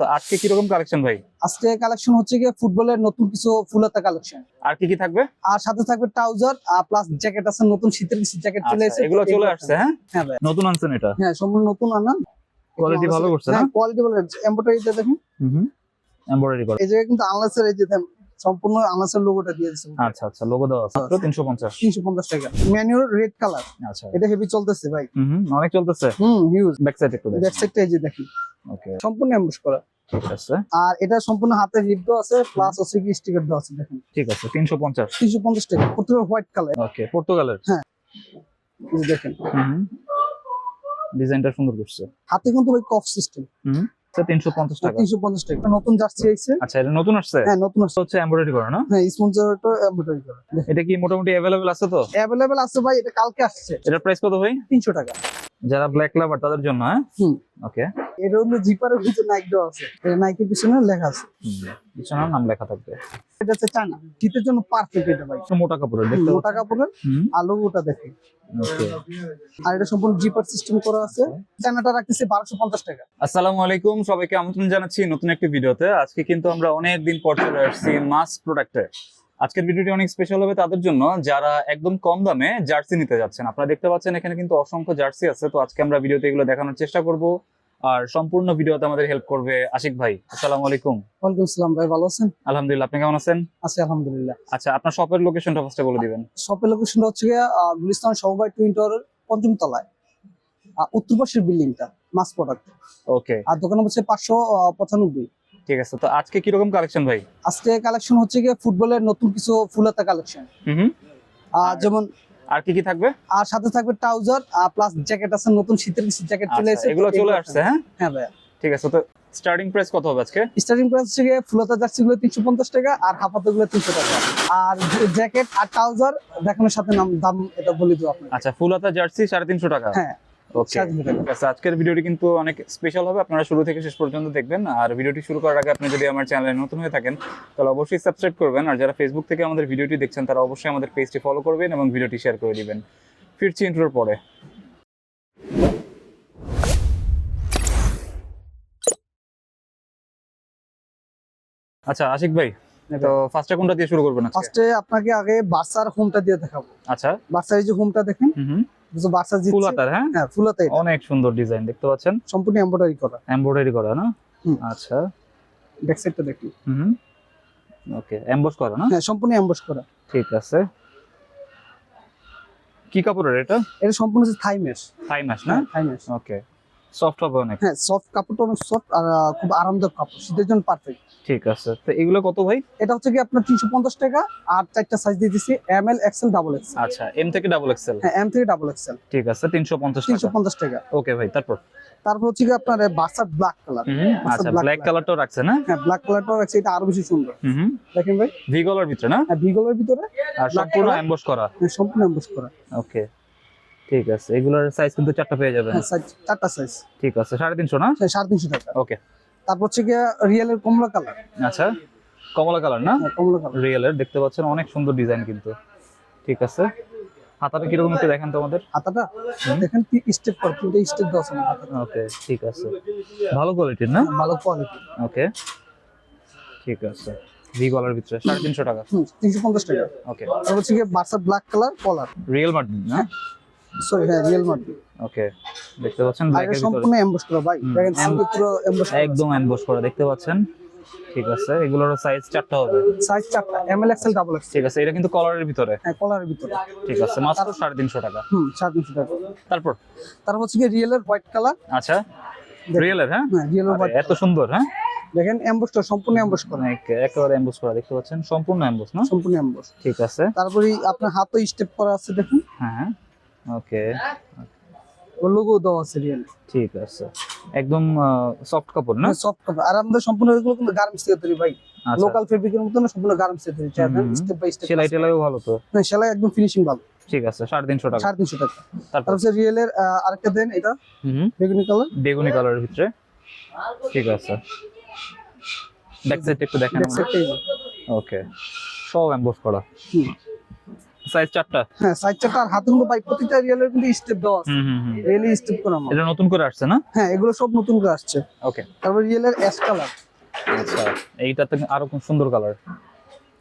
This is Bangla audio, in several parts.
তো আজকে কীরকম কালেকশন ভাই? আজকে কালেকশন হচ্ছে গিয়ে ফুটবলের নতুন কিছু ফুলতা কালেকশন আর কি কি থাকবে? আর সাথে থাকবে ট্রাউজার আর প্লাস জ্যাকেট আছে নতুন শীতের কিছু জ্যাকেট চলে আচ্ছা, এসেছে। এগুলো চলে আসছে হ্যাঁ? হ্যাঁ ভাই। নতুন আনছেন এটা? হ্যাঁ সম্পূর্ণ নতুন আনা কোয়ালিটি ভালো করছে না? কোয়ালিটি ভালো এমব্রয়ডারিটা দেখেন। হুম এমব্রয়ডারি করা এই জায়গায় কিন্তু আনলাসের এই যে সম্পূর্ণ আনলাসের লোগোটা দিয়ে দিয়েছে আচ্ছা আচ্ছা লোগো দেওয়া আছে। মাত্র 350 তিনশো পঞ্চাশ। টাকা। ম্যানুয়াল রেড কালার আচ্ছা। এটা হেভি চলতেছে ভাই। হুম অনেক চলতেছে। হুম হিউজ ব্যাক সাইড একটু ব্যাক সাইডটা এই যে দেখি। ওকে সম্পূর্ণ এমবস করা। আর এটা সম্পূর্ণ হাতে হিপ আছে প্লাস হচ্ছে কি স্টিকার দেওয়া আছে দেখেন। ঠিক আছে 350 তিনশো পঞ্চাশ টাকা। প্রত্যেকটা হোয়াইট কালার ওকে পর্তুগালের। দেখেন। হুম ডিজাইনটা সুন্দর করছে। হাতে কিন্তু ভাই কফ সিস্টেম হুম। আচ্ছা 350 টাকা। তিনশো পঞ্চাশ টাকা। নতুন জার্সি আইছে আচ্ছা এটা নতুন আসছে? হ্যাঁ নতুন আসছে। হচ্ছে এমব্রয়ডারি করা না? হ্যাঁ স্পন্সরটা এমব্রয়ডারি করা। এটা কি মোটামুটি অ্যাভেলেবেল আছে তো? অ্যাভেলেবেল আছে ভাই এটা কালকে আসছে। এটার প্রাইস কত ভাই? তিনশো টাকা। যারা ব্ল্যাক লাভার তাদের জন্য হ্যাঁ। ওকে এটা হলো জিপারের ভিতরে নাইক দেওয়া আছে। এটা নাইকের পিছনে লেখা আছে। পিছনে নাম লেখা থাকবে। এটা হচ্ছে চায়না শীতের জন্য পারফেক্ট এটা ভাই। মোটা কাপড়ের দেখতে মোটা কাপড়ের আলো ওটা দেখে। ওকে আর এটা সম্পূর্ণ জিপার সিস্টেম করা আছে। চায়নাটা রাখতেছে বারোশো পঞ্চাশ টাকা। আসসালামু আলাইকুম সবাইকে আমন্ত্রণ জানাচ্ছি নতুন একটি ভিডিওতে। আজকে কিন্তু আমরা অনেক দিন পর চলে আসছি মাস প্রোডাক্টে আজকের ভিডিওটি অনেক স্পেশাল হবে তাদের জন্য। যারা একদম কম দামে জার্সি নিতে যাচ্ছেন। আপনারা দেখতে পাচ্ছেন এখানে কিন্তু অসংখ্য জার্সি আছে। তো আজকে আমরা ভিডিওতে এগুলো দেখানোর চেষ্টা করব। আর সম্পূর্ণ ভিডিওতে আমাদের হেল্প করবে আশিক ভাই। আসসালামু আলাইকুম। ওয়ালাইকুম আসসালাম ভাই ভালো আছেন? আলহামদুলিল্লাহ আপনি কেমন আছেন? আছি আলহামদুলিল্লাহ। আচ্ছা আপনার শপের লোকেশনটা ফার্স্টে বলে দিবেন। শপের লোকেশনটা হচ্ছে গুলিস্তান সমবায় টুইন টাওয়ারের পঞ্চম তলায় উত্তর পাশের বিল্ডিংটা মাস প্রোডাক্ট ওকে আর দোকান হচ্ছে পাঁচশো পঁচানব্বই। ঠিক আছে তো আজকে কীরকম কালেকশন ভাই? আজকে কালেকশন হচ্ছে গিয়ে ফুটবলের নতুন কিছু ফুলাতা কালেকশন হুম। আর- যেমন আর কি কি থাকবে? আর সাথে থাকবে ট্রাউজার আর প্লাস জ্যাকেট আছে নতুন শীতের কিছু জ্যাকেট চলে আচ্ছা, এসেছে। এগুলো চলে আসছে হ্যাঁ? হ্যাঁ ভাই ঠিক আছে তো স্টার্টিং প্রাইস কত হবে আজকে? স্টার্টিং প্রাইস হচ্ছে গিয়ে ফুলাতা জার্সি গুলো তিনশো পঞ্চাশ টাকা আর হাফাতে গুলো তিনশো টাকা। আর জ্যাকেট আর ট্রাউজার দেখানোর সাথে নাম দাম এটা বলে দেবো আপনাকে। আচ্ছা ফুল হাতা জার্সি সাড়ে তিনশো টাকা। হ্যাঁ। আজকের ভিডিওটি কিন্তু অনেক স্পেশাল হবে আপনারা শুরু থেকে শেষ পর্যন্ত দেখবেন। আর ভিডিওটি শুরু করার আগে আপনি যদি আমার চ্যানেলে নতুন হয়ে থাকেন তাহলে অবশ্যই সাবস্ক্রাইব করবেন। আর যারা ফেসবুক থেকে আমাদের ভিডিওটি দেখছেন তারা অবশ্যই আমাদের পেজটি ফলো করবেন এবং ভিডিওটি শেয়ার করে দিবেন। ফিরছি ইন্ট্রোর পরে। আচ্ছা আশিক ভাই তো ফার্স্টে কোনটা দিয়ে শুরু করবেন ফার্স্টে আপনাকে আগে বার্সার হোমটা দিয়ে দেখাবো। আচ্ছা। বার্সার এই যে হোমটা দেখেন হুম হুম। বুঝছ বার্সা জিতছে। ফুল হ্যাঁ? হ্যাঁ ফুলাতে অনেক সুন্দর ডিজাইন দেখতে পাচ্ছেন? সম্পূর্ণ এমব্রয়ডারি করা। এমব্রয়ডারি করা না? আচ্ছা। ব্যাক সাইডটা দেখি হুম ওকে এমবস করা না? হ্যাঁ সম্পূর্ণ এমবস করা। ঠিক আছে। কি কাপড়ের এটা? এটা সম্পূর্ণ হচ্ছে থাই মেশ থাই ম্যাশ না? হ্যাঁ থাই মেশ ওকে সফট হবে অনেক। হ্যাঁ সফট কাপড়টা অনেক সফট আর খুব আরামদায়ক কাপড় শীতের জন্য পারফেক্ট ঠিক আছে। তো এগুলো কত ভাই? এটা হচ্ছে কি আপনার তিনশো পঞ্চাশ টাকা আর চারটা সাইজ দিয়ে দিচ্ছি এম এল এক্সেল ডাবল আচ্ছা এম থেকে ডাবল এক্সেল হ্যাঁ এম থেকে ডাবল এক্সেল ঠিক আছে তিনশো পঞ্চাশ তিনশো টাকা পঞ্চাশ টাকা। ওকে ভাই তারপর? তারপর হচ্ছে কি আপনার বার্সার ব্ল্যাক কালার আচ্ছা ব্ল্যাক। কালারটাও রাখছে না হ্যাঁ? ব্ল্যাক কালারটাও আছে এটা আরও বেশি সুন্দর। হুম দেখেন ভাই। ভি গলার ভিতরে না? হ্যাঁ ভিগলের ভিতরে আর সম্পূর্ণ এমবস করা। হ্যাঁ, সম্পূর্ণ এমবস করা। ওকে ঠিক আছে এগুলোর সাইজ কিন্তু চারটা পেয়ে যাবেন। হ্যাঁ size- চারটা সাইজ ঠিক আছে সাড়ে তিনশো না? সাড়ে তিনশো টাকা। ওকে তারপর হচ্ছে গিয়ে রিয়েলের কমলা কালার আচ্ছা কমলা কালার না? হ্যাঁ কমলা কালার রিয়েলের দেখতে পাচ্ছেন অনেক সুন্দর ডিজাইন কিন্তু। ঠিক আছে হাতাটা কীরকম একটু দেখেন তো আমাদের। হাতাটা দেখেন কি স্টেপ কর তিনটে স্টেপ দেওয়া আছে ওকে ঠিক আছে। ভালো কোয়ালিটির না? ভালো কোয়ালিটি ওকে ঠিক আছে। ভি গলার ভিতরে সাড়ে তিনশো টাকা। হুম তিনশো পঞ্চাশ টাকা। ওকে তারপর হচ্ছে গিয়ে বার্সার black colour collar Real Martin না? সরি হ্যাঁ রিয়েল মার্টি ওকে দেখতে পাচ্ছেন ব্ল্যাকের সম্পূর্ণ এমবস করা ভাই। দেখেন পুরো এমবস একদম এমবস করা দেখতে পাচ্ছেন? ঠিক আছে এগুলোর সাইজ চারটা হবে। সাইজ চারটা M L XL double XL ঠিক আছে এটা কিন্তু কলারের ভিতরে। হ্যাঁ কলারের ভিতরে। ঠিক আছে মাত্র সাড়ে তিনশো টাকা। হুম সাড়ে তিনশো টাকা। তারপর? তারপর হচ্ছে গিয়ে রিয়েলের হোয়াইট কালার আচ্ছা রিয়েলের হ্যাঁ? হ্যাঁ রিয়েলের হোয়াইট এত সুন্দর হ্যাঁ? দেখেন এমবসটা সম্পূর্ণ এমবস করা। একেবারে এমবস করা দেখতে পাচ্ছেন? সম্পূর্ণ এমবস না? সম্পূর্ণ এমবস ঠিক আছে। তারপরে আপনার হাতও স্টেপ করা আছে দেখুন। হ্যাঁ। ওকে ও লোগো দেওয়া আছে রিয়েল ঠিক আছে। একদম সফট কাপড় না? সফট কাপড়। আর আমাদের সম্পূর্ণ এগুলো কিন্তু গার্মেন্টস থেকে তৈরি ভাই। লোকাল ফেব্রিকের মতো না সম্পূর্ণ গার্মেন্টস থেকে তৈরি। স্টেপ বাই স্টেপ সেলাই টেলাইও ভালো তো? সেলাই একদম ফিনিশিং ভালো। ঠিক আছে সাড়ে তিনশো টাকা। সাড়ে তিনশো টাকা। তারপর? তারপর রিয়েলের আরেকটা দেন এটা? হুম বেগুনি কালার বেগুনি কালারের ভিতরে। ঠিক আছে। ব্যাক সাইড একটু দেখেন ওকে সব এমবস করা। সাইজ চারটা? হ্যাঁ সাইড চারটা আর হাতে কিন্তু ভাই প্রতিটা রিয়েলের কিন্তু স্টেপ দেওয়া আছে। রিয়েলি স্টেপ করা। এটা নতুন করে আসছে না? হ্যাঁ এগুলো সব নতুন করে আসছে। ওকে তারপর রিয়েলের অ্যাশ কালার আচ্ছা এইটাতে আরও খুব সুন্দর কালার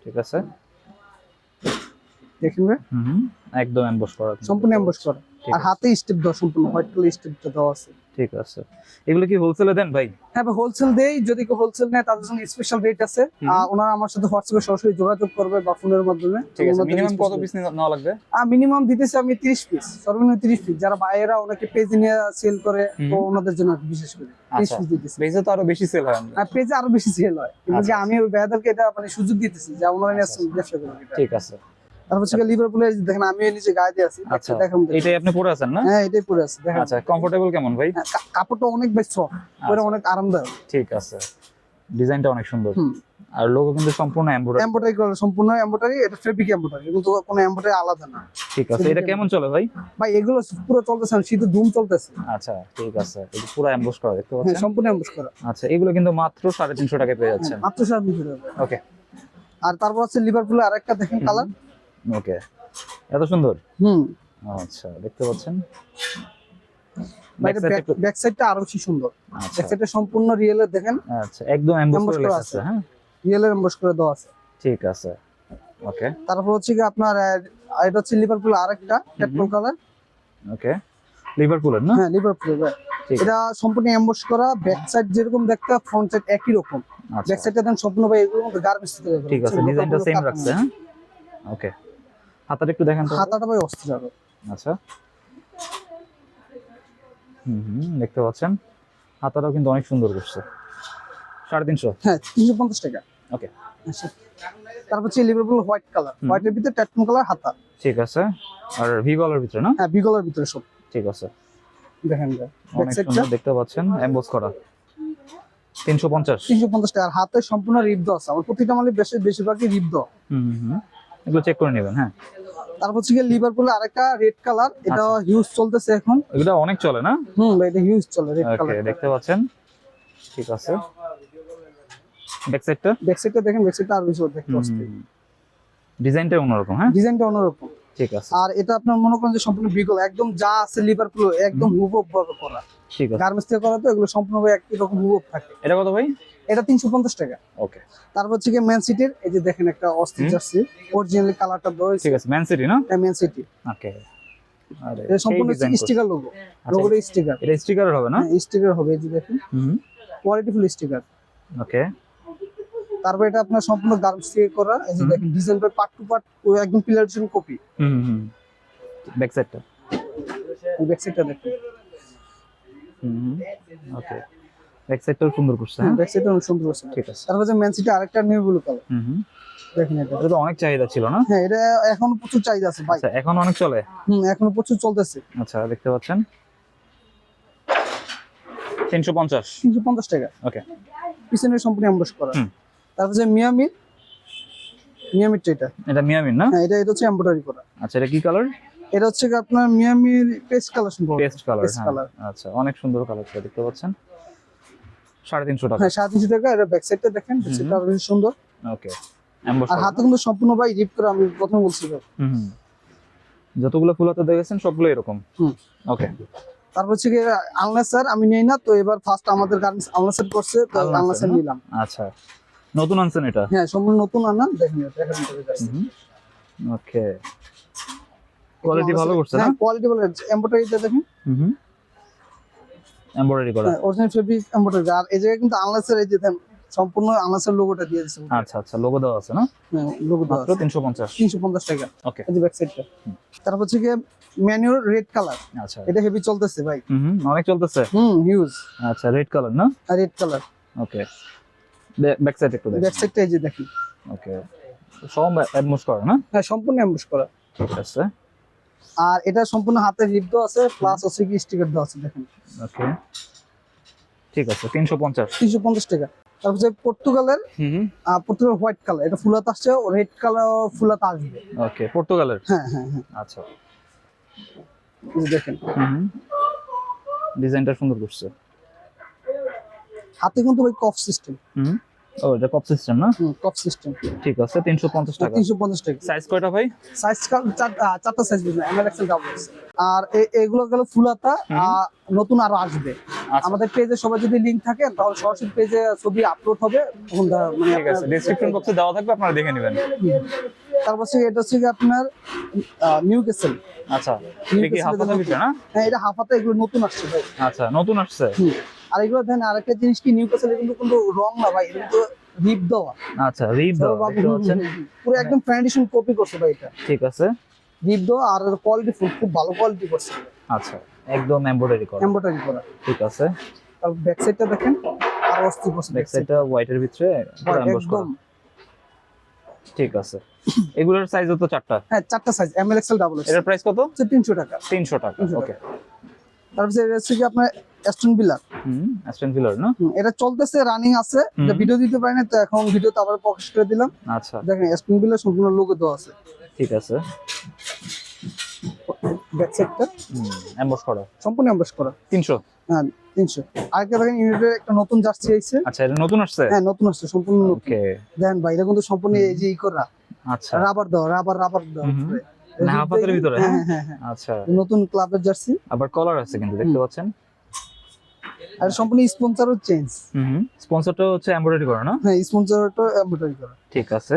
ঠিক আছে? দেখেন হুম একদম এমবস করা। সম্পূর্ণ এমবস করা। আর হাতে স্টেপ দেওয়া সম্পূর্ণ হোয়াইট কালার স্টেপটা দেওয়া আছে। ঠিক আছে। এগুলো কি হোলসেলে দেন ভাই? হ্যাঁ ভাই হোলসেল দেই। যদি কেউ হোলসেল নেয় তাদের জন্য স্পেশাল রেট আছে। আর ওনারা আমার সাথে হোয়াটসঅ্যাপে সরাসরি যোগাযোগ করবে বা ফোনের মাধ্যমে। ঠিক আছে। মিনিমাম কত পিস নেওয়া লাগবে? মিনিমাম দিতেছি আমি 30 পিস সর্বনিম্ন 30 পিস যারা বাইরেরা ওনাকে পেজ নিয়ে সেল করে তো ওনাদের জন্য বিশেষ করে। 30 আচ্ছা। পিস দিতেছি। বেজে তো আরও বেশি সেল হয়। আর পেজে আরও বেশি সেল হয়। কিন্তু আচ্ছা, আমি ওই ভাইয়াদেরকে এটা মানে সুযোগ দিতেছি যে ওনারা আচ্ছা, ব্যবসা করবে ঠিক আছে। তারপর হচ্ছে লিভারপুলে দেখেন আমি গায়ে দিয়ে আছি আচ্ছা দেখেন এটাই আপনি পরে আছেন না? হ্যাঁ এটাই পরে আছে দেখেন আচ্ছা কমফোর্টেবল কেমন ভাই? হ্যাঁ, কাপড়টা অনেক বেশ সফট পরে আচ্ছা, অনেক আরামদায়ক। ঠিক আছে ডিজাইনটা অনেক সুন্দর। আর লোগো কিন্তু সম্পূর্ণ এমব্রয়ডারি এমব্রয়ডারি করা সম্পূর্ণ এমব্রয়ডারি এটা ফেব্রিক এমব্রয়ডারি কিন্তু কোনো এমব্রয়ডারি আলাদা না। ঠিক আছে এটা কেমন চলে ভাই? ভাই এগুলো পুরো চলতেছে না, শীতে ধুম চলতেছে। আচ্ছা ঠিক আছে এটা পুরো এমবস করা দেখতে হ্যাঁ পাচ্ছেন? সম্পূর্ণ করা। আচ্ছা এগুলো কিন্তু মাত্র সাড়ে তিনশো টাকায় পেয়ে যাচ্ছেন। মাত্র টাকা ওকে আর তারপর হচ্ছে লিভারপুলে আরেকটা দেখেন কালার ওকে এত সুন্দর? হুম। আচ্ছা দেখতে পাচ্ছেন। ব্যাক সাইডটা আরও বেশি সুন্দর। আচ্ছা। ব্যাক সাইডটা সম্পূর্ণ রিয়েলের দেখেন। আচ্ছা একদম এমবস করা আছে। হ্যাঁ? রিয়েলের এমবস করে দেওয়া আছে। ঠিক আছে। ওকে তারপর হচ্ছে কি আপনার এটা হচ্ছে লিভারপুল আরেকটা পেট্রোল কালার ওকে লিভারপুলের না? হ্যাঁ লিভারপুল ঠিক। এটা সম্পূর্ণ এমবস করা ব্যাক সাইড যেরকম দেখতে ফ্রন্ট সাইড একই রকম। আচ্ছা। ব্যাক সাইডটা দেন সম্পূর্ণ ভাই এগুলো গার্মেন্টস ঠিক আছে ডিজাইনটা সেম রাখছে হ্যাঁ? ওকে হাতাটা একটু দেখেন তো। হাতাটা ভাই অস্থির আরও। আচ্ছা। হুম হুম দেখতে পাচ্ছেন। হাতাটাও কিন্তু অনেক সুন্দর করছে। সাড়ে তিনশো? হ্যাঁ তিনশো পঞ্চাশ টাকা। ওকে। আচ্ছা। তারপর হচ্ছে লিভারপুল হোয়াইট কালার। হোয়াইটের ভিতরে ট্যাটন কালার হাতা। ঠিক আছে। আর ভি গলার ভিতরে না? হ্যাঁ বিগলার ভিতরে সব। ঠিক আছে। দেখেন অনেক সুন্দর দেখতে পাচ্ছেন। এমবোস করা। তিনশো পঞ্চাশ। তিনশো পঞ্চাশ টাকা। আর হাতে সম্পূর্ণ দেওয়া আছে। আমার প্রতিটা মালে বেশি বেশিরভাগই হুম হুম, হুম। এগুলো চেক করে নেবেন হ্যাঁ। তারপর হচ্ছে লিভারপুলে আরেকটা রেড কালার এটা। হিউজ চলতেছে এখন। এগুলো অনেক চলে না? হুম ভাই, এটা হিউজ চলে রেড কালার দেখতে পাচ্ছেন। ঠিক আছে। ব্যাক সাইডটা ব্যাক সাইডটা দেখেন ব্যাক সাইডটা আর বেশি দেখতে পাচ্ছি। ডিজাইনটা অন্যরকম হ্যাঁ? ডিজাইনটা অন্যরকম। ঠিক আছে। আর এটা আপনার মনে করেন যে সম্পূর্ণ বিগল একদম যা আছে লিভারপুল একদম হুবহু করা। ঠিক আছে। গার্মেন্টস থেকে করা তো এগুলো সম্পূর্ণ একই রকম হুবহু থাকে। এটা কত ভাই? এটা তিনশো পঞ্চাশ টাকা। ওকে। তারপর হচ্ছে ম্যান সিটির এই যে দেখেন একটা অস্থির। জার্সি অরিজিনালি কালারটা হয়েছে ঠিক আছে ম্যান সিটি না? Man City okay. আরে এটা সম্পূর্ণ স্টিকার লোগো লোগোটা স্টিকার এটা স্টিকারের হবে না? স্টিকার হবে এই যে দেখেন। হুম। Quality full sticker okay. তারপর এটা আপনার সম্পূর্ণ গার্মেন্টস থেকে করা এই যে দেখেন design by part to part একদম পিলার কপি হুম হুম ব্যাক সাইডটা ব্যাক সাইডটা দেখেন। হুম ওকে। ব্যাক সাইডটাও সুন্দর করছে হ্যাঁ? ব্যাক সাইডটা অনেক সুন্দর আছে ঠিক আছে। তারপর যে ম্যান সিটি আরেকটা নিউ ব্লু কালার হুম হুম। দেখেন এটা। এটা তো অনেক চাহিদা ছিল না? হ্যাঁ এটা এখনও প্রচুর চাহিদা আছে ভাই। আচ্ছা এখন অনেক চলে? হুম এখনও প্রচুর চলতেছে। আচ্ছা দেখতে পাচ্ছেন। টাকা। ওকে। সম্পূর্ণ করা। তারপর যে মিয়ামি মিয়ামির এটা। না? হ্যাঁ এটা এটা হচ্ছে এমব্রয়ডারি করা। আচ্ছা এটা কি কালার এটা হচ্ছে আপনার মিয়ামির পেস্ট কালার পেস্ট কালার। আচ্ছা অনেক সুন্দর কালারটা দেখতে পাচ্ছেন। সাড়ে তিনশো টাকা। হ্যাঁ সাড়ে তিনশো টাকা এটা ব্যাক সাইডটা দেখেন ব্যাক আরও বেশি সুন্দর। ওকে আর হাতে কিন্তু সম্পূর্ণ ভাই রিপ করে আমি প্রথম বলছি ভাই। যতগুলো ফুল হাতে দেখেছেন সবগুলো এরকম? ওকে। তারপর হচ্ছে কি আলনাসার আমি নেই না তো এবার ফার্স্ট আমাদের গার্মেন্টস আলনাসার করছে তো Nassar, নিলাম। আচ্ছা। নতুন আনছেন এটা? হ্যাঁ সম্পূর্ণ নতুন আনা দেখেন দেখেন ওকে। কোয়ালিটি ভালো করছে না? হ্যাঁ কোয়ালিটি ভালো এমব্রয়ডারিটা দেখেন। হুম। এমব্রয়ডারি করা। হ্যাঁ অরিজিনাল ফেব্রিক এমব্রয়ডারি আর এই জায়গায় কিন্তু আলনাসার এই যে সম্পূর্ণ আলনাসার লোগোটা দিয়ে দিয়েছে। আচ্ছা আচ্ছা লোগো দেওয়া আছে না? হ্যাঁ লোগো দেওয়া মাত্র তিনশো পঞ্চাশ। তিনশো পঞ্চাশ টাকা। ওকে। এই যে ব্যাক সাইডটা তারপর হচ্ছে গিয়ে ম্যানুয়াল রেড কালার আচ্ছা। এটা হেভি চলতেছে ভাই। হুম অনেক চলতেছে। হুম হিউজ আচ্ছা রেড কালার না? Red colour okay. Back side একটু ব্যাক দেখেন সাইডটা এই যে দেখি। ওকে। সব অ্যাডমোস করা না? হ্যাঁ সম্পূর্ণ অ্যাম্বুশ করা। ঠিক আছে। আর এটা সম্পূর্ণ রিপ দেওয়া আছে প্লাস হচ্ছে কি স্টিকার দেওয়া আছে দেখেন। ওকে ঠিক আছে তিনশো পঞ্চাশ। তিনশো পঞ্চাশ টাকা। তারপর যে পর্তুগালের হুম হুম। আহ, পর্তুগাল হোয়াইট কালার এটা ফুলাত আসছে রেড কালার ফুলাত আসবে। ওকে পর্তুগালের? হ্যাঁ হ্যাঁ হ্যাঁ। আচ্ছা। এই দেখেন। ডিজাইনটা সুন্দর করছে। হাতে কিন্তু ওই কফ সিস্টেম হুম। ও এটা কপ সিস্টেম না? কপ সিস্টেম ঠিক আছে তিনশো পঞ্চাশ টাকা। তিনশো পঞ্চাশ টাকা। সাইজ কয়টা ভাই? সাইজ চারটা সাইজ বুঝবেন এম এল এক্সেল ডাবল আর এ- এগুলো গেল ফুলাতা আর নতুন আরও আসবে। আচ্ছা। আমাদের পেজে সবাই যদি লিংক থাকে তাহলে সরাসরি পেজে ছবি আপলোড হবে মানে ঠিক আছে ডিসক্রিপশন বক্সে দেওয়া থাকবে আপনারা দেখে নেবেন। তারপর হচ্ছে এটা হচ্ছে আপনার নিউ কেসেল আচ্ছা এটা কি হাফ হাতের না? হ্যাঁ এটা হাফাতে এগুলো নতুন আসছে ভাই। আচ্ছা নতুন আসছে। আর এগুলো দেখেন আরেকটা জিনিস কি নিউ কিন্তু রং না ভাই এটা কিন্তু রিপ দেওয়া। আচ্ছা রিপ দাও সব পুরো একদম ট্র্যাডিশন কপি করছে ভাই এটা। ঠিক আছে। রিপ দেওয়া আর কোয়ালিটি ফুল খুব ভালো কোয়ালিটি করছে। আচ্ছা একদম এমব্রয়ডারি করা। এমব্রয়ডারি করা। ঠিক আছে। তারপর ব্যাক সাইডটা দেখেন আর করছে ব্যাক সাইডটা হোয়াইটের ভিতরে পুরো এমবস করা। ঠিক আছে। এগুলোর সাইজ তো চারটা। হ্যাঁ চারটা size M L XL double এটার প্রাইস কত? হচ্ছে তিনশো টাকা। তিনশো টাকা ওকে তারপর কি আপনার অ্যাস্টন হুম অ্যাস্টন ফিলার না? এটা চলতেছে রানিং আছে। ভিডিও দিতে পারি না তো এখন ভিডিওতে আবার প্রকাশ করে দিলাম। আচ্ছা। দেখেন অ্যাস্টন বিলার সম্পূর্ণ লোগো দেওয়া আছে। ঠিক আছে। ব্যাক সাইডটা এমবস করা। সম্পূর্ণ এমব্রেস করা। তিনশো? হ্যাঁ তিনশো। আরেকটা দেখেন ইউনিটের একটা নতুন জার্সি আইছে। আচ্ছা এটা নতুন আসছে? হ্যাঁ নতুন আসছে সম্পূর্ণ ওকে দেখেন ভাই এটা কিন্তু সম্পূর্ণ এই যে ই করা। আচ্ছা। রাবার দেওয়া রাবার রাবার। উপরে। না, ভিতরে, হ্যাঁ? হ্যাঁ হ্যাঁ। আচ্ছা। নতুন ক্লাবের জার্সি আবার কলার আছে কিন্তু দেখতে পাচ্ছেন? আর সম্পূর্ণ স্পন্সরও চেঞ্জ হুম স্পন্সরটা হচ্ছে এমব্রয়ডারি করা না? হ্যাঁ স্পন্সরটা এমব্রয়ডারি করা। ঠিক আছে।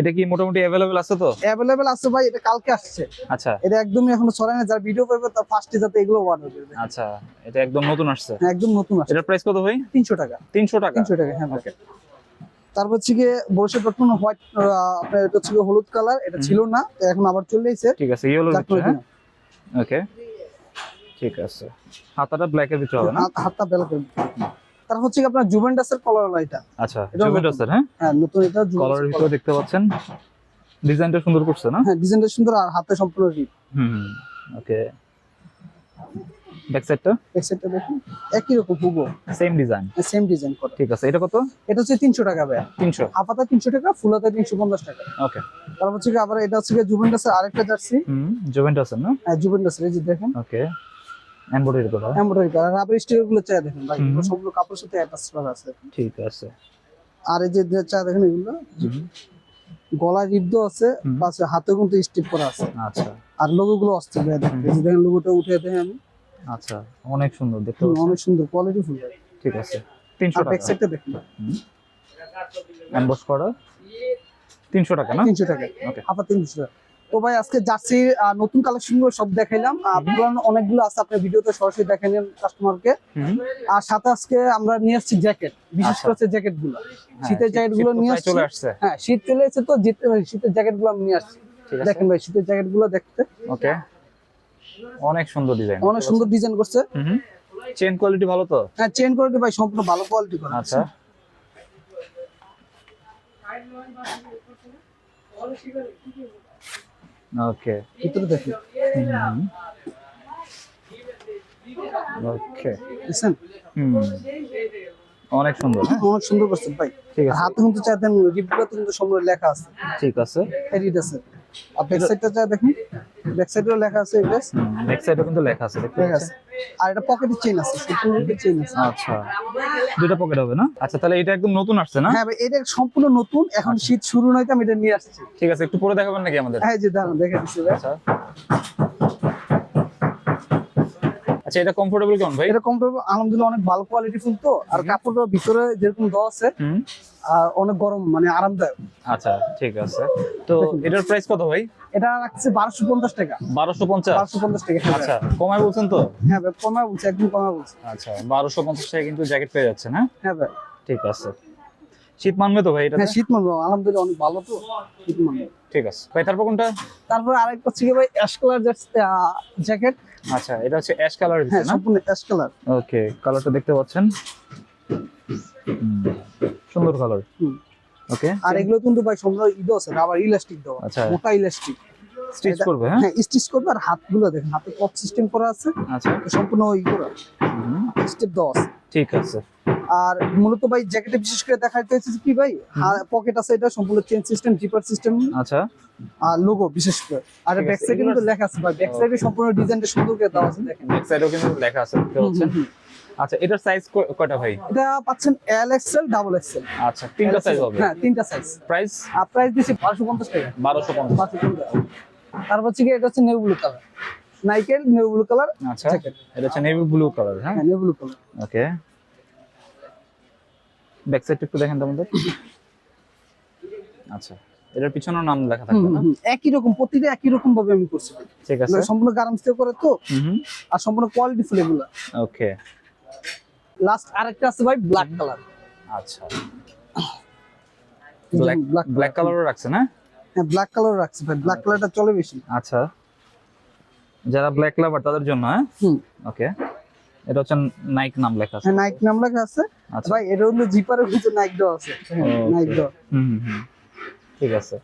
এটা কি মোটামুটি অ্যাভেলেবেল আছে তো? অ্যাভেলেবেল আছে ভাই এটা কালকে আসছে। আচ্ছা। এটা একদমই এখনও ছড়ায় না যার ভিডিও পাবে তার ফার্স্টে যাতে এগুলো অর্ডার করবে আচ্ছা এটা একদম নতুন আসছে। হ্যাঁ, একদম নতুন আসছে। এটার প্রাইস কত ভাই? তিনশো টাকা। তিনশো টাকা? তিনশো টাকা হ্যাঁ ওকে তারপর হচ্ছে গিয়ে বরসে ডটকন হোয়াইট আপনার এটা হচ্ছে গিয়ে হলুদ কালার এটা ছিল না এখন আবার চলে এসেছে। ঠিক আছে যার ভিতরে হ্যাঁ ওকে ঠিক আছে। হাতাটা ব্ল্যাক এর ভিতরে হবে না? হাত- হাতটা বেলা করে তারপর হচ্ছে গিয়ে আপনার জুভেন্টাসের কলার এটা। আচ্ছা জুভেন্টাসের হ্যাঁ? হ্যাঁ নতুন এটা কলারের ভিতরে দেখতে পাচ্ছেন। ডিজাইনটা সুন্দর করছে না? হ্যাঁ ডিজাইনটা সুন্দর আর হাতে সম্পূর্ণ রিপ হুম ওকে ব্যাক সাইডটা এক্সেটটা দেখুন একই রকম হুবো সেম ডিজাইন সেম ডিজাইন করা। ঠিক আছে এটা কত? এটা হচ্ছে তিনশো টাকা ভাই তিনশো। হাফাতা তিনশো টাকা ফুলাতা তিনশো পঞ্চাশ টাকা। ওকে তারপর হচ্ছে গিয়ে আবার এটা হচ্ছে জুভেন্টাসের আরেকটা জার্সি হুম জুভেন্টাসের না? হ্যাঁ জুভেন্টাসের এই যে দেখেন। ওকে এমব্রয়ডারি করা। এমব্রয়ডারি করা। রাবার স্টিকারগুলো চাই দেখেন ভাই। সবগুলো কাপড়ের সাথে অ্যাটাচ করা আছে। ঠিক আছে। আর এই যে চা দেখেন এগুলো রিপ দেওয়া আছে পাশে হাতে কিন্তু স্টিপ করা আছে। আচ্ছা। আর লোগো গুলো অস্থির ভাই দেখেন। এই দেখেন লোগোটা উঠে দেখেন আমি আচ্ছা অনেক সুন্দর দেখতে অনেক সুন্দর কোয়ালিটি ফুল ঠিক আছে। তিনশো আর ব্যাক টাকা। সাইডটা দেখুন এমবস করা? তিনশো টাকা না? তিনশো টাকা। ওকে হাফা তিনশো টাকা। তো ভাই আজকে জার্সির আহ, নতুন কালেকশনগুলো সব দেখাইলাম। পুরানো অনেকগুলো আছে আপনার ভিডিওতে সরাসরি দেখেন কাস্টমারকে আর সাথে আজকে আমরা নিয়ে আসছি জ্যাকেট বিশেষ আচ্ছা। করে জ্যাকেটগুলো শীতের হ্যাঁ, জ্যাকেটগুলো নিয়ে আসছি। হ্যাঁ শীত চলে এসেছে তো ভাই শীতের জ্যাকেটগুলো আমি নিয়ে আসছি। দেখেন ভাই শীতের জ্যাকেটগুলো দেখতে। ওকে অনেক সুন্দর ডিজাইন অনেক সুন্দর ডিজাইন করছে। চেন কোয়ালিটি ভালো তো? হ্যাঁ চেন কোয়ালিটি ভাই সম্পূর্ণ ভালো কোয়ালিটি করা। আচ্ছা। ওকে ভিতরে দেখি ওকে বুঝছেন অনেক সুন্দর? অনেক সুন্দর করছেন ভাই ঠিক আছে। হাতে কিন্তু চাইতেন রিপগুলো কিন্তু সম্পূর্ণ লেখা আছে। ঠিক আছে। এডিট আছে। আর ব্যাক সাইডটা চাই দেখেন। ব্যাক সাইডেও লেখা আছে এড্রেস? ব্যাক সাইডে কিন্তু লেখা আছে দেখতে আছে পাচ্ছেন? আর এটা পকেটে চেইন আছে চেইন আছে। আচ্ছা। দুটো পকেট হবে না? আচ্ছা তাহলে এটা একদম নতুন আসছে না? হ্যাঁ এটা সম্পূর্ণ নতুন। এখন আচ্ছা। শীত শুরু নয় তো আমি এটা নিয়ে আসছি। ঠিক আছে একটু পরে দেখাবেন নাকি আমাদের? হ্যাঁ যে দাঁড়ান দেখে দিচ্ছি আচ্ছা। আচ্ছা এটা কমফোর্টেবল কেমন ভাই? এটা কম্পেয়ার আলহামদুলিল্লাহ অনেক ভালো কোয়ালিটি ফুল তো। আর কাপড়টা ভিতরে যেরকম দেওয়া আছে আর অনেক গরম মানে আরামদায়ক। আচ্ছা ঠিক আছে। তো এটার প্রাইস কত ভাই? এটা রাখছে বারোশো পঞ্চাশ টাকা। বারোশো পঞ্চাশ? বারোশো পঞ্চাশ টাকা হ্যাঁ আচ্ছা কমায় বলছেন তো? হ্যাঁ ভাই কমা বলছে একদম কমায় বলছে। আচ্ছা বারোশো পঞ্চাশ টাকা কিন্তু জ্যাকেট পেয়ে যাচ্ছে না হ্যাঁ ভাই। ঠিক আছে। শীত মানবে তো ভাই এটা হ্যাঁ শীত মানবো আলহামদুলিল্লাহ অনেক ভালো তো শীত মানবো। ঠিক আছে। ভাই তারপর কোনটা? তারপরে আরেকটা হচ্ছে কি ভাই অ্যাশ কালার জ্যাকেট আচ্ছা এটা হচ্ছে অ্যাশ কালার হ্যাঁ না? সম্পূর্ণ অ্যাশ কালার ওকে কালারটা দেখতে পাচ্ছেন? সুন্দর কালার। ওকে আর এগুলো কিন্তু ভাই সম্পূর্ণ ইদো আছে আবার ইলাস্টিক দেওয়া আচ্ছা। মোটা ইলাস্টিক স্টিচ করবে হ্যাঁ? হ্যাঁ স্টিচ করবে আর হাতগুলো দেখেন হাতে পপ সিস্টেম করা আছে। আচ্ছা। সম্পূর্ণ ওই করা। স্টেপ দেওয়া আছে। ঠিক আছে। আর মূলত ভাই জ্যাকেটে বিশেষ করে দেখা যাচ্ছে কি ভাই? পকেট আছে এটা সম্পূর্ণ চেন সিস্টেম জিপার সিস্টেম আচ্ছা। আর লোগো বিশেষ করে। আর ব্যাক সাইডে কিন্তু লেখা আছে ভাই। ব্যাক সাইডে সম্পূর্ণ ডিজাইনটা সুন্দর করে দেওয়া আছে দেখেন। ব্যাক সাইডেও কিন্তু লেখা আছে দেখতে পাচ্ছেন। আচ্ছা এটার সাইজ কয়টা ভাই? এটা পাচ্ছেন এল এক্সেল ডাবল এক্সেল আচ্ছা তিনটা সাইজ হবে। হ্যাঁ তিনটা সাইজ প্রাইস আর প্রাইস বারোশো পঞ্চাশ টাকা। বারোশো পঞ্চাশ। বারোশো পঞ্চাশ। তারপর হচ্ছে কি এটা হচ্ছে নেউ ব্লু কালার নাইকেল নেউ ব্লু কালার আচ্ছা এটা হচ্ছে নেভি ব্লু কালার হ্যাঁ? New blue colour okay back একটু দেখেন তো আমাদের। আচ্ছা এটার পিছনেও নাম লেখা থাকবে না? একই রকম প্রতিটা একই রকম ভাবে আমি করছি। ঠিক আছে। সম্পূর্ণ গার্মেন্টস থেকে করে তো আর সম্পূর্ণ কোয়ালিটি ফুল এগুলো। ওকে। লাস্ট আরেকটা আছে ভাই ব্ল্যাক কালার আচ্ছা। ব্ল্যাক ব্ল্যাক ব্ল্যাক কালারও রাখছে না? হ্যাঁ ব্ল্যাক কালার রাখছে ভাই ব্ল্যাক কালারটা চলে বেশি। আচ্ছা। যারা ব্ল্যাক লাভার তাদের জন্য হ্যাঁ? ওকে। এটা হচ্ছে নাইক নাম লেখা আছে। নাইক নাম লেখা আছে। আচ্ছা। ভাই এটা হলো জিপারের ভিতরে নাইক দেওয়া আছে। নাইক দেওয়া। হুম হুম, ঠিক আছে।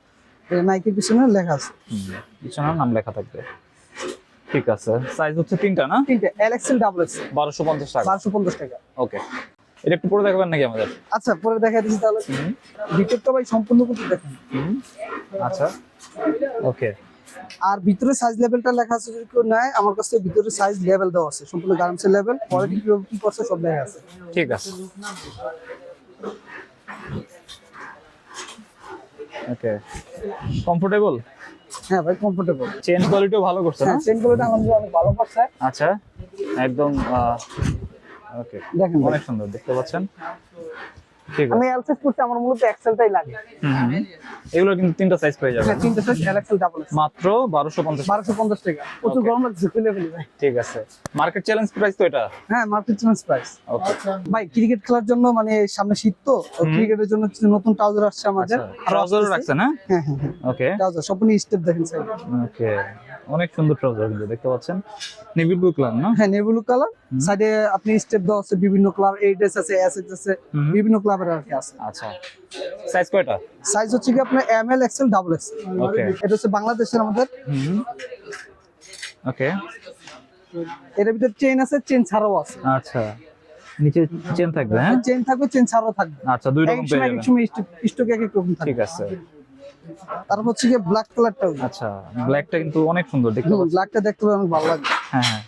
নাইকের পিছনে লেখা আছে। হুম, পিছনেও নাম লেখা থাকবে। ঠিক আছে। সাইজ হচ্ছে তিনটা না? তিনটে। এল এক্সেল ডাবল এক্সেল বারোশো পঞ্চাশ টাকা। বারোশো পঞ্চাশ টাকা। ওকে। এটা একটু পরে দেখাবেন নাকি আমাদের? আচ্ছা পরে দেখা দিচ্ছি তাহলে। ভিতরটা ভাই সম্পূর্ণ কিন্তু দেখেন। আচ্ছা। ওকে। আর ভিতরে সাইজ লেভেলটা লেখা আছে যদি কেউ নেয় আমার কাছে ভিতরে সাইজ লেভেল দেওয়া আছে সম্পূর্ণ গার্মেন্টসের লেভেল কোয়ালিটি কি করছে সব লেখা আছে। ঠিক আছে। ওকে। কমফোর্টেবল হ্যাঁ ভাই কমফোর্টেবল চেন কোয়ালিটিও ভালো করছে না? হ্যাঁ চেন কোয়ালিটি আলহামদুলিল্লাহ অনেক ভালো পাচ্ছে আচ্ছা একদম ওকে। দেখেন অনেক সুন্দর দেখতে পাচ্ছেন? আমি এল সাইজ করতে আমার মূলত এক্সেলটাই লাগে। এগুলো কিন্তু তিনটা সাইজ পেয়ে যাবেন। হ্যাঁ তিনটে সাইজ এল এক্সেল ডাবল মাত্র বারোশো পঞ্চাশ বারোশো পঞ্চাশ টাকা। প্রচুর গরম লাগছে খুলে ফেলি ভাই। ঠিক আছে। মার্কেট চ্যালেঞ্জ প্রাইস তো এটা? হ্যাঁ মার্কেট চ্যালেঞ্জ প্রাইস ওকে ভাই ক্রিকেট খেলার জন্য মানে সামনে শীত তো ক্রিকেটের জন্য নতুন ট্রাউজার আসছে আমাদের। ট্রাউজারও রাখছে না? হ্যাঁ ওকে ট্রাউজার সম্পূর্ণ স্টেপ দেখেন সাইড ওকে অনেক সুন্দর ট্রাউজার কিন্তু দেখতে পাচ্ছেন। নেভি ব্লু কালার না? হ্যাঁ নেভি ব্লু কালার। সাইডে আপনি স্টেপ দেওয়া আছে বিভিন্ন ক্লাব এইট এস আছে এস এস আছে বিভিন্ন ক্লাবের আর কি আছে। আচ্ছা। সাইজ কয়টা? সাইজ হচ্ছে কি আপনার M L XL double XL Okay. এটা হচ্ছে বাংলাদেশের আমাদের। ওকে এর ভিতরে চেন আছে চেন ছাড়াও আছে। আচ্ছা। নিচে চেন থাকবে হ্যাঁ? চেন থাকবে চেন ছাড়াও থাকবে। আচ্ছা দুই এক রকম পেয়ে এক যাবেন। সময় স্টক এক এক রকম থাকবে। ঠিক আছে। তারপর হচ্ছে কি ব্ল্যাক কালারটা আচ্ছা ব্ল্যাকটা কিন্তু অনেক সুন্দর দেখতে ব্ল্যাকটা দেখতে অনেক ভালো লাগে হ্যাঁ হ্যাঁ।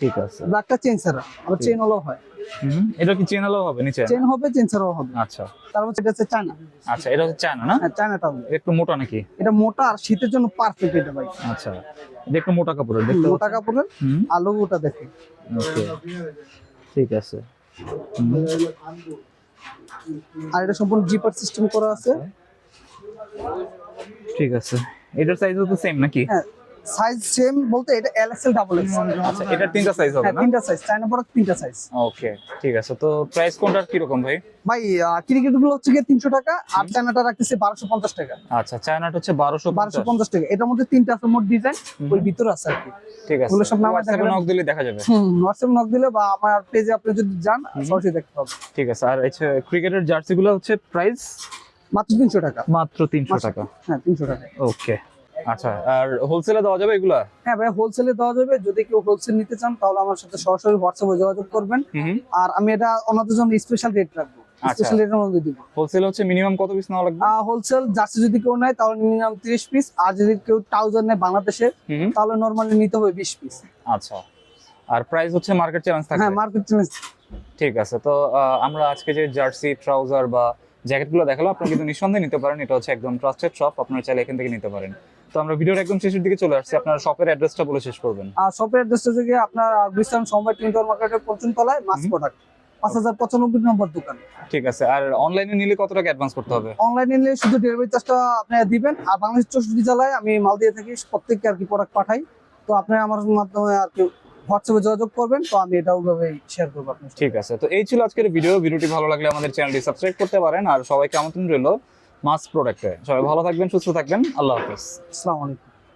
ঠিক আছে। ব্ল্যাকটা চেন ছাড়া আবার চেন হলেও হয়। হুম এটা কি চেন হলেও হবে নিচে? চেন হবে চেন ছাড়াও হবে। আচ্ছা। তারপর এটা হচ্ছে চায়না। আচ্ছা এটা হচ্ছে চায়না না? হ্যাঁ চায়নাটা একটু মোটা নাকি? এটা মোটা আর শীতের জন্য পারফেক্ট এটা ভাই। আচ্ছা এটা একটু মোটা কাপড়ের দেখতে মোটা কাপড়ের আর লোগোটা দেখে ওকে। ঠিক আছে। আর এটা সম্পূর্ণ জিপার সিস্টেম করা আছে। ঠিক আছে। এটার সাইজও তো সেম নাকি? হ্যাঁ সাইজ সেম বলতে এটা এল এক্সেল ডাবল এক্সেল আচ্ছা এটার তিনটা সাইজ হবে হ্যাঁ না? তিনটা সাইজ চায়না প্রোডাক্ট তিনটা সাইজ ওকে ঠিক আছে। তো প্রাইস কোনটার কি রকম ভাই? ভাই ক্রিকেটগুলো হচ্ছে গিয়ে তিনশো টাকা আর চায়নাটা রাখতেছে বারোশো পঞ্চাশ টাকা। আচ্ছা চায়নাটা হচ্ছে বারোশো বারোশো পঞ্চাশ টাকা। এটার মধ্যে তিনটা আছে মোট ডিজাইন ওই ভিতরে আছে আর কি। ঠিক আছে। সব হোয়াটসঅ্যাপে দেখাবেন? নক দিলে দেখা যাবে। হুম হোয়াটসঅ্যাপ নক দিলে বা আমার পেজে আপনি যদি যান সরাসরি দেখতে পাবেন। ঠিক আছে। আর হচ্ছে ক্রিকেটের জার্সি গুলো হচ্ছে প্রাইস মাত্র তিনশো টাকা। মাত্র তিনশো টাকা। হ্যাঁ তিনশো টাকা। ওকে আচ্ছা আর হোলসেলে দেওয়া যাবে এগুলা? হ্যাঁ ভাই হোলসেলে দেওয়া যাবে। যদি কেউ হোলসেল নিতে চান তাহলে আমার সাথে সরাসরি হোয়াটসঅ্যাপে যোগাযোগ করবেন। আর আমি এটা ওনাদের জন্য স্পেশাল রেট রাখব। আচ্ছা। স্পেশাল রেটের মধ্যে দিব। হোলসেলে হচ্ছে মিনিমাম কত পিস নেওয়া লাগবে? হোলসেল জার্সি যদি কেউ নেয় তাহলে মিনিমাম তিরিশ পিস আর যদি কেউ ট্রাউজার নেয় বাংলাদেশের হুম তাহলে নর্মালি নিতে হবে বিশ পিস আচ্ছা আর প্রাইস হচ্ছে মার্কেট চ্যালেঞ্জ হ্যাঁ মার্কেট চ্যালেঞ্জ ঠিক আছে তো আমরা আজকে যে জার্সি ট্রাউজার বা জ্যাকেটগুলো দেখাল আপনারা কিন্তু নিঃসন্দেহে নিতে পারেন এটা হচ্ছে একদম ট্রাস্টেড শপ আপনারা চাইলে এখান থেকে নিতে পারেন। তো আমরা ভিডিওর একদম শেষের দিকে চলে আসছি আপনার শপের অ্যাড্রেসটা বলে শেষ করবেন। আর শপের অ্যাড্রেসটা থেকে আপনার গুলিস্তান সমবায় টিন্টার মার্কেটের পঞ্চম তলায় মাছ প্রোডাক্ট পাঁচ হাজার পঁচানব্বই নম্বর দোকান। ঠিক আছে আর অনলাইনে নিলে কত টাকা অ্যাডভান্স করতে হবে? অনলাইনে নিলে শুধু ডেলিভারি চার্জটা আপনি দিবেন আর বাংলাদেশ চৌষট্টি জেলায় আমি মাল দিয়ে থাকি প্রত্যেককে আর কি প্রোডাক্ট পাঠাই। তো আপনি আমার মাধ্যমে আর কি হোয়াটসঅ্যাপে যোগাযোগ করবেন তো আমি এটা ওইভাবে শেয়ার করব আপনার ঠিক আছে তো এই ছিল আজকের ভিডিও ভিডিওটি ভালো লাগলে আমাদের চ্যানেলটি সাবস্ক্রাইব করতে পারেন। আর সবাইকে আমন্ত্রণ রইল মাস প্রোডাক্টে সবাই ভালো থাকবেন সুস্থ থাকবেন। আল্লাহ হাফেজ। আসসালামু আলাইকুম।